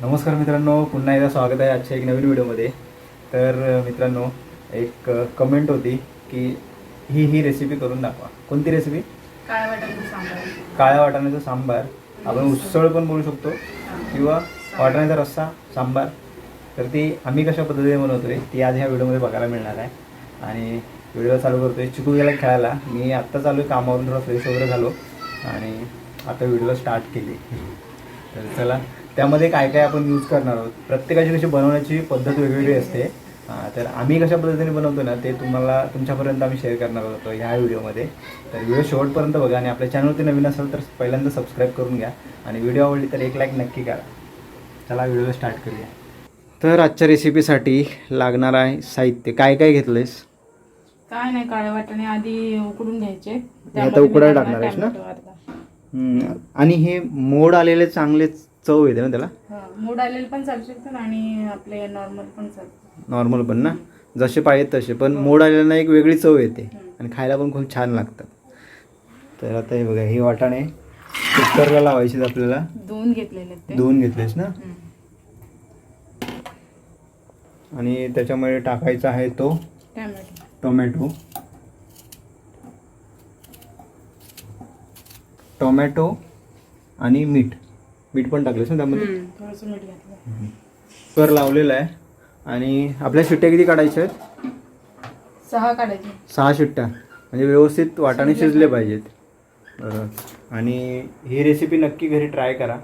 नमस्कार मित्रांनो पुन्हा एकदा स्वागत आहे आजच्या एक नवीन व्हिडिओमध्ये. तर मित्रांनो एक कमेंट होती की ही ही रेसिपी करून दाखवा. कोणती रेसिपी काळ्या वाटाण्याचं सांबार. काळ्या वाटाण्याचा सांबार. आपण उसळ पण बोलू शकतो. किंवा वाटाण्याचा रस्सा सांबार. तर ती आम्ही कशा पद्धतीने बनवतोय ती आज ह्या व्हिडिओमध्ये बघायला मिळणार आहे. आणि व्हिडिओ चालू करतोय चिकू गेला खेळायला. मी आत्ता चालू आहे कामावरून थोडा फ्रेश वगैरे झालो. आणि आता व्हिडिओला स्टार्ट केली. तर चला त्यामध्ये काय काय आपण यूज करणार आहोत? प्रत्येकाची कशी बनवण्याची पद्धत वेगवेगळी असते. तर आम्ही कशा पद्धतीने बनवतो ना ते तुम्हाला तुमच्यापर्यंत आम्ही शेअर करणार होतो ह्या व्हिडिओमध्ये तर व्हिडिओ शेवटपर्यंत बघा आणि आपल्या चॅनलवरती नवीन असेल तर पहिल्यांदा सबस्क्राईब करून घ्या आणि व्हिडिओ आवडली तर एक लाईक नक्की करा. चला व्हिडिओ स्टार्ट करूया. तर आजच्या रेसिपीसाठी लागणार आहे साहित्य. काय काय घेतलंयस? काय नाही काळे वाटाणे आधी उकडून घ्यायचे. आता उकडायला टाकणार आहेस ना? आणि हे मोड आलेले चांगले चव येते ना त्याला? हा, मूड आलेले पण चालू आणि आपले नॉर्मल पण नॉर्मल पण ना? जसे पाहिजेत तसे पण मोड आलेलं एक वेगळी चव येते. आणि खायला पण खूप छान लागतात तर आता हे बघा ही वाटाणे कुकरला लावायची आपल्याला. दोन घेतलेले धुवून घेतलेस ना. आणि त्याच्यामध्ये टाकायचा आहे तो टोमॅटो. टोमॅटो आणि मीठ. मीठ पण टाकलेस ना त्यामध्ये? हम्म, थोडंसं मीठ घातलं. कुकर लावलेला आहे. आणि आपल्या शिट्ट्या किती काढायच्या आहेत? सहा काढायचे. सहा शिट्ट्या. म्हणजे व्यवस्थित वाटाणे शिजले पाहिजेत. आणि ही रेसिपी नक्की घरी ट्राय करा.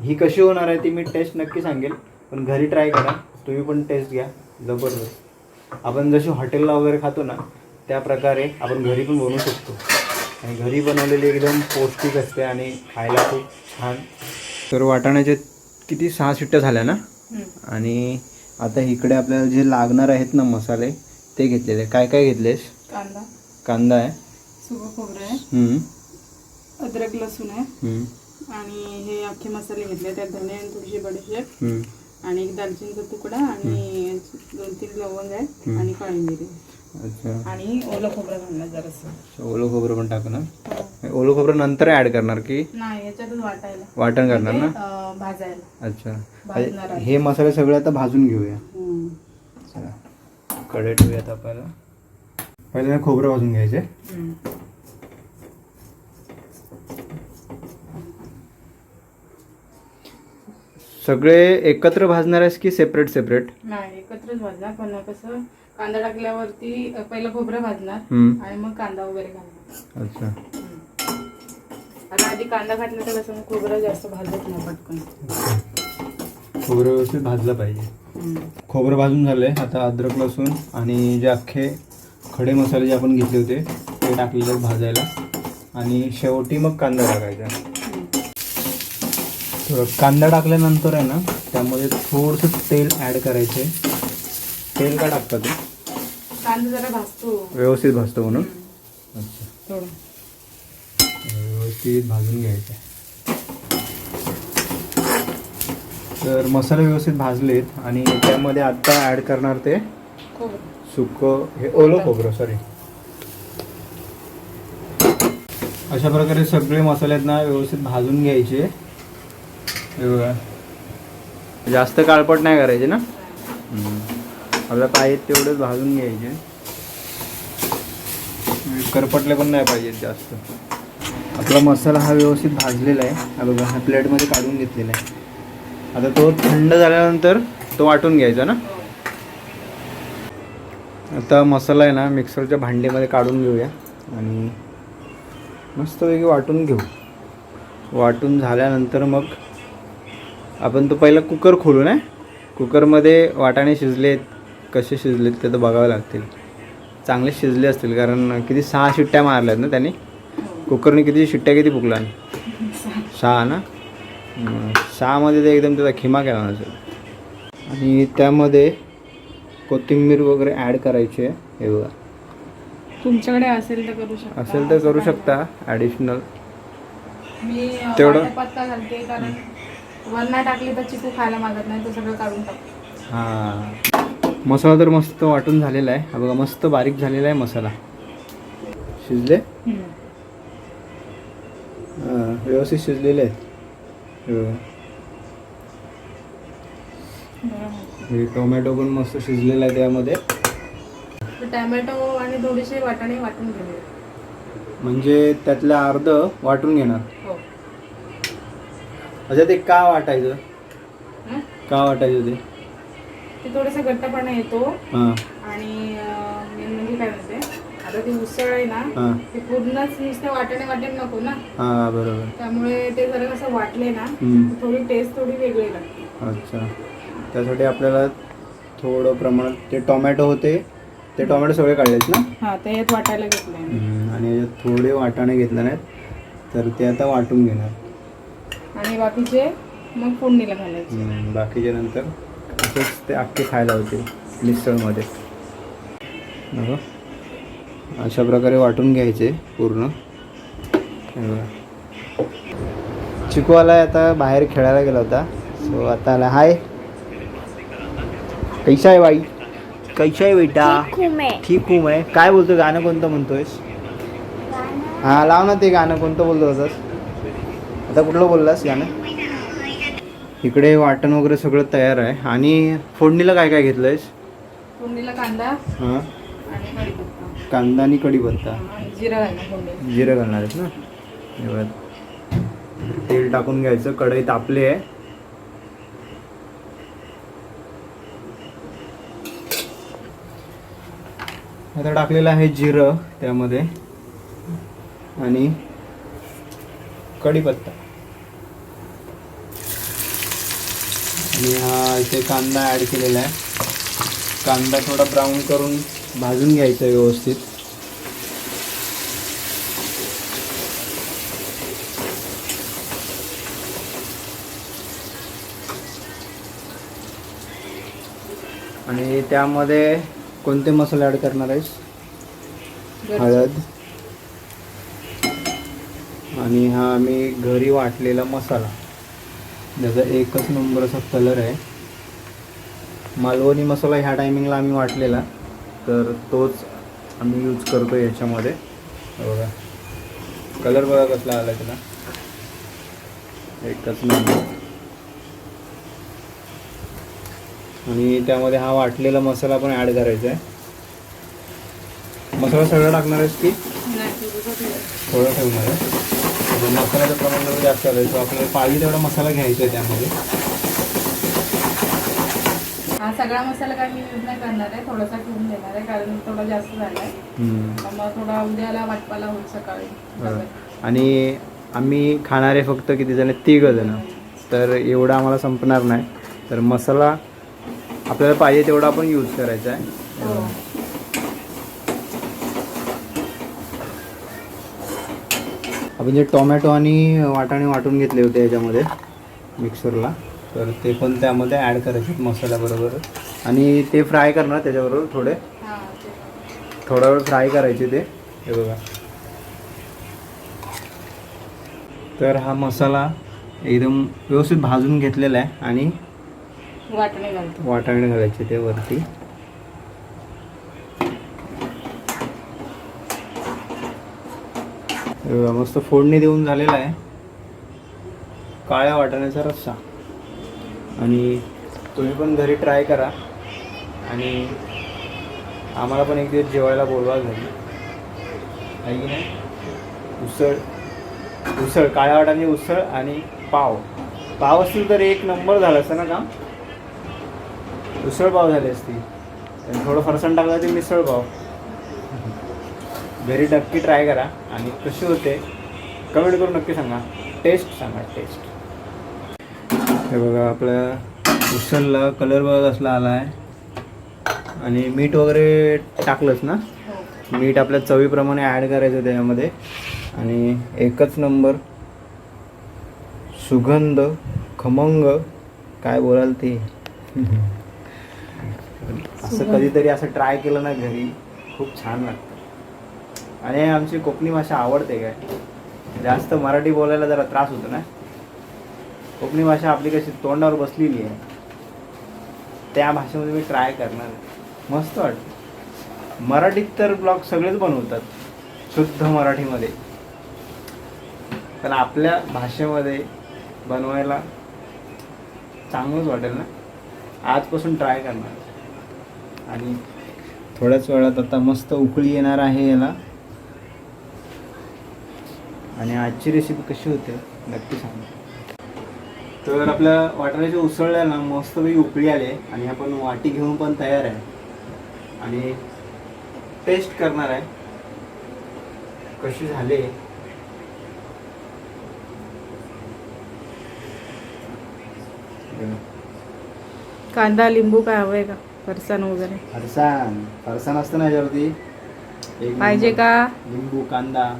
ही कशी होणार आहे ती मी टेस्ट नक्की सांगेल. पण घरी ट्राय करा. तुम्ही पण टेस्ट घ्या. जबरदस्त. आपण जशी हॉटेलला वगैरे खातो ना त्या प्रकारे आपण घरी पण बनवू शकतो. आणि घरी बनवलेली एकदम पौष्टिक असते आणि खायला खूप छान. तर वाटाण्याचे किती सहा शिट्ट्या झाल्या ना. आणि आता इकडे आपल्याला जे लागणार आहेत ना मसाले ते घेतलेले. काय काय घेतलेस? कांदा. कांदा आहे. सुकं खोबरं आहे. हम्म, अद्रक लसूण आहे. आणि हे अख्खे मसाले घेतले त्यात धने आणि थोडीशी बडीशेप. आणि एक दालचिनीचा तुकडा आणि दोन तीन लवंग आहे. आणि काळी मिरी. अच्छा. आणि ओलं खोबरं घालणार जरासं. ओलं खोबरं पण टाकू ना? हो. ओलं खोबरं नंतर ऍड करणार की? नाही याच्यातच वाटायला. वाटण करणार ना? म्हणजे, भाजायला. अच्छा. हे मसाले सगळे आता भाजून घेऊया. चला कडे ठेवूयात आपल्याला. पहिले खोबरं भाजून घ्यायचे. सगळे एकत्र भाजणार आहेस की सेपरेट सेपरेट नाही एकत्रच भाजणार पण कसं कांदा टाकल्यावरती पहिलं खोबरं भाजणार हम्म. आणि मग कांदा वगैरे घालणार अच्छा. आता आधी कांदा घातला तर कसं मग खोबरं जास्त भाजत नाही पटकन खोबरं व्यवस्थित भाजलं पाहिजे हम्म. खोबरं भाजून झालं आहे आता अद्रक लसूण आणि जे अख्खे खडे मसाले जे आपण घेतले होते ते टाकलेले आहेत भाजायला आणि शेवटी मग कांदा टाकायचा हम्म. थोडं कांदा टाकल्यानंतर आहे ना त्यामध्ये थोडंसं तेल ॲड करायचे तेल का टाकता ते? कांदा जरा भाजतो. व्यवस्थित भाजतो म्हणून. अच्छा. थोडं. व्यवस्थित भाजून घ्यायचं. तर मसाले व्यवस्थित भाजलेत आणि त्यामध्ये आत्ता ॲड करणार ते सुकं हे ओलं खोबरं. सॉरी अशा प्रकारे सगळे मसाले ना व्यवस्थित भाजून घ्यायचे. हे बघा. जास्त काळपट नाही करायचे ना? हम्म. आपल्या पाहिजेत तेवढेच भाजून घ्यायचे. करपटले पण नाही पाहिजेत जास्त. आपला मसाला हा व्यवस्थित भाजलेला आहे. हा बघा हा प्लेटमध्ये काढून घेतलेला आहे. आता तो थंड झाल्यानंतर तो वाटून घ्यायचा ना? आता मसाला आहे ना मिक्सरच्या भांडीमध्ये काढून घेऊया. आणि मस्तपैकी वाटून घेऊ. वाटून झाल्यानंतर मग आपण तो पहिला कुकर खोलू ना? कुकरमध्ये वाटाणे शिजलेत. कसे शिजलेत ते तर बघावे लागतील. चांगले शिजले असतील कारण किती सहा शिट्ट्या मारल्यात ना त्यांनी? कुकरने किती शिट्ट्या किती फुकला सहा ना? सहामध्ये ते एकदम त्याचा खिमा केला नसेल आणि त्यामध्ये कोथिंबीर वगैरे ॲड करायची आहे. हे बघा. तुमच्याकडे असेल तर करू शकता. असेल तर करू शकता ॲडिशनल तेवढं? पत्ता घालते कारण टाकली तर चिकू खायला मागत नाही तर सगळं काढून टाकतो हां. मसाला तर मस्त वाटून झालेला आहे. हा बघा मस्त बारीक झालेला आहे मसाला. शिजले. हां, व्यवस्थित शिजलेले आहेत. हे टोमॅटो पण मस्त शिजलेला आहे त्यामध्ये. टॅमॅटो आणि थोडीशी वाटाणे वाटून घेऊया. म्हणजे त्यातलं अर्ध वाटून घेणार. हो. अच्छा ते का वाटायचं? का वाटायचं ते? ते थोडंसं घट्टपणा येतो. हां. आणि अं, मेन म्हणजे काय म्हणते आता ती उसळ आहे ना ती पूर्णच नुसते वाटाणे वाटेल नको ना. हां बरोबर. त्यामुळे ते जरा कसं वाटले ना हम्म. थोडी टेस्ट थोडी वेगळी लागते. अच्छा. त्यासाठी आपल्याला थोडं प्रमाणात ते टोमॅटो होते ते टोमॅटो सगळे काढलेत ना? हा ते यात वाटायला घेतलंय मी. हम्म, आणि याच्यात थोडे वाटाणे घेतले नाहीत तर ते आता वाटून घेणार. आणि बाकीचे मग फोडणीला घालायचे. हम्म, बाकीचे नंतर? असंच ते अख्खे खायला होते मिसळमध्ये. अशा प्रकारे वाटून घ्यायचे पूर्ण. बघा. चिकू आलाय आता बाहेर खेळायला गेला होता. सो आता आला. हाय कैसा आहे बाई कैसा आहे बेटा? ठीक हूँ मैं. काय बोलतो गाणं कोणतं म्हणतोयस? हा लाव ना ते गाणं. कोणतं बोलतो होतास आता कुठलं बोललास गाणं? इकडे वाटण वगैरे सगळं तयार आहे. आणि फोडणीला काय काय घेतलंयस? फोडणीला कांदा हां. आणि कढीपत्ता कांदा आणि कढीपत्ता जिरा जिरं घालणार आहेस ना. तेल टाकून घ्यायचं. कढई तापली आहे. आता टाकलेलं आहे जिरं त्यामध्ये. आणि कढीपत्ता आणि हा इथे कांदा ॲड केलेला आहे. कांदा थोडा ब्राऊन करून भाजून घ्यायचा आहे व्यवस्थित. आणि त्यामध्ये कोणते मसाले ॲड करणार आहेस? हळद. आणि हा आम्ही घरी वाटलेला मसाला. त्याचा एकच नंबर असा कलर आहे. मालवणी मसाला ह्या टायमिंगला आम्ही वाटलेला तर तोच आम्ही यूज करतो याच्यामध्ये. बघा. कलर बघा कसला आला त्याला एकच नंबर. आणि त्यामध्ये हा वाटलेला मसाला पण ॲड करायचा आहे मसाला सगळा टाकणार आहेस की. थोडं ठेवणार आहे. म्हणजे मसाल्याचं प्रमाण जर जास्त आलं तर आपल्याला पाहिजे तेवढा मसाला घ्यायचा आहे त्यामध्ये. हा सगळा मसाला काय मी यूज नाही करणार आहे थोडासा ठेवून देणार आहे कारण थोडा जास्त झाला आहे. मग थोडा उद्याला वाटपाला होईल सकाळी. आणि आम्ही खाणारे फक्त किती जण? तिघ जण. तर एवढा आम्हाला संपणार नाही. तर मसाला आपल्याला पाहिजे तेवढा आपण यूज करायचा आहे. आपण जे टोमॅटो आणि वाटाणे वाटून घेतले होते याच्यामध्ये मिक्सरला तर ते पण त्यामध्ये ॲड करायचे मसाल्याबरोबर. आणि ते फ्राय करणार त्याच्याबरोबर थोडे. थोडा वेळ फ्राय करायचे ते. हे बघा. तर हा मसाला एकदम व्यवस्थित भाजून घेतलेला आहे आणि वाटाणे घालायचे ते वरती हे बघा, मस्त फोडणी देऊन झालेला आहे. काळ्या वाटाण्याचा रस्सा. आणि तुम्ही पण घरी ट्राय करा. आणि आम्हाला पण एक दिवस जेवायला बोलवा घरी. आहे की नाही? उसळ. उसळ काळ्या वाटाणे उसळ आणि पाव. पाव असतील तर एक नंबर झाला असता ना काम? उसळ पाव झाली असती थोडं फरसाण टाकलं ते मिसळ पाव. घरी नक्की ट्राय करा आणि कशी होते कमेंट करून नक्की सांगा. टेस्ट सांगा टेस्ट हे बघा आपल्या उसळला कलर बघा कसला आला आहे आणि मीठ वगैरे टाकलंच ना? हो. मीठ आपल्या चवीप्रमाणे ॲड करायचं त्याच्यामध्ये. आणि एकच नंबर सुगंध खमंग काय बोलाल ते? असं. कधीतरी असं ट्राय केलं ना घरी खूप छान लागतं आणि आमची कोकणी भाषा आवडते काय? जास्त मराठी बोलायला जरा त्रास होतो ना? कोकणी भाषा आपली कशी तोंडावर बसलेली आहे. त्या भाषेमध्ये मी ट्राय करणार मस्त वाटतं. मराठीत तर ब्लॉग सगळेच बनवतात. शुद्ध मराठीमध्ये. पण आपल्या भाषेमध्ये बनवायला चांगलंच वाटेल ना? आजपासून ट्राय करणार. आणि थोड्याच वेळात आता मस्त उकळी येणार आहे याला. आणि आजची रेसिपी कशी होते नक्की सांगा. तर आपल्या वाटाण्याच्या उसळल्याला मस्तपैकी उकळी आली आणि आपण वाटी घेऊन पण तयार आहे. आणि टेस्ट करणार आहे. कशी झाले? कांदा लिंबू काय हवंय का? फरसाण वगैरे. फरसाण. फरसाण असतं ना याच्यावरती. पाहिजे. का? लिंबू कांदा.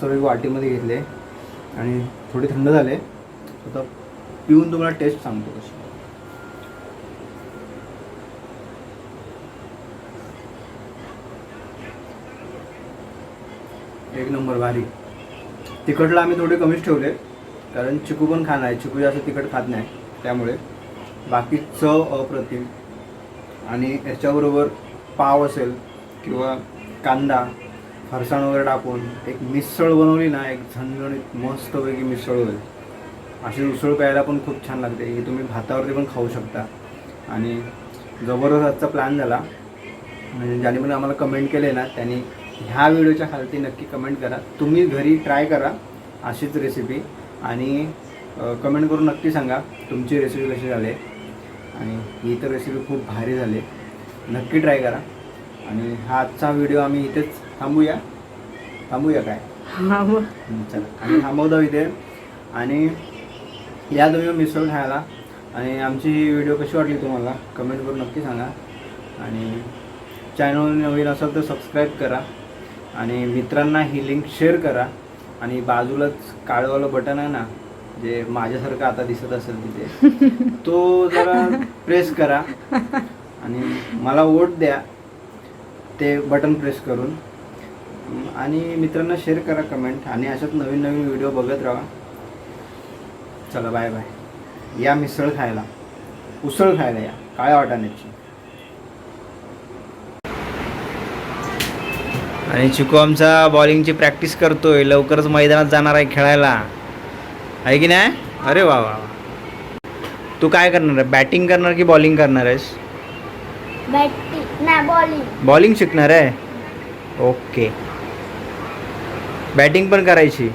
सर्व वाटीमध्ये घेतले आणि थोडे थंड झाले. आता पिऊन तुम्हाला टेस्ट सांगतो कशी एक नंबर भारी. तिखटला आम्ही थोडे कमीच ठेवले कारण चिकू पण खाणार आहे. चिकू जास्त तिखट खात नाही त्यामुळे. बाकी चव अप्रतिम. आणि याच्याबरोबर पाव असेल किंवा कांदा फरसाण वगैरे टाकून एक मिसळ बनवली ना एक झणझणीत मस्तपैकी मिसळ होईल. अशी उसळ प्यायला पण खूप छान लागते. ही तुम्ही भातावरती पण खाऊ शकता. आणि जबरदस्त आजचा प्लॅन झाला. म्हणजे ज्याने पण आम्हाला कमेंट केले ना त्यांनी ह्या व्हिडिओच्या खालती नक्की कमेंट करा. तुम्ही घरी ट्राय करा अशीच रेसिपी आणि कमेंट करून नक्की सांगा तुमची रेसिपी कशी झाली. आणि ही तर रेसिपी खूप भारी झाली. नक्की ट्राय करा. आणि हा आजचा व्हिडिओ आम्ही इथेच थांबूया. थांबूया काय? चला. आणि थांबवतो इथे आणि या तुम्ही मिसळ खायला. आणि आमची ही व्हिडिओ कशी वाटली तुम्हाला? कमेंट करून नक्की सांगा. आणि चॅनल नवीन असेल तर सबस्क्राईब करा. आणि मित्रांना ही लिंक शेअर करा. आणि बाजूलाच काळवालं बटन आहे ना जे माझ्यासारखं आता दिसत असेल तिथे तो जरा प्रेस करा. आणि मला वोट द्या. ते बटन प्रेस करून. आणि मित्रांना शेअर करा कमेंट आणि अशाच नवीन नवीन व्हिडिओ बघत राहा. चला बाय बाय या मिसळ खायला. उसळ खायला या. काळ्या वाटाण्याची आणि चिकू आमचा बॉलिंगची प्रॅक्टिस करतोय. लवकरच मैदानात जाणार आहे खेळायला. आहे की नाही? अरे वा वा वा. तू काय करणार आहे? बॅटिंग करणार की बॉलिंग करणार आहेस? बॅटिंग नाही बॉलिंग बॉलिंग शिकणार आहे? ओके बॅटिंग पण करायची.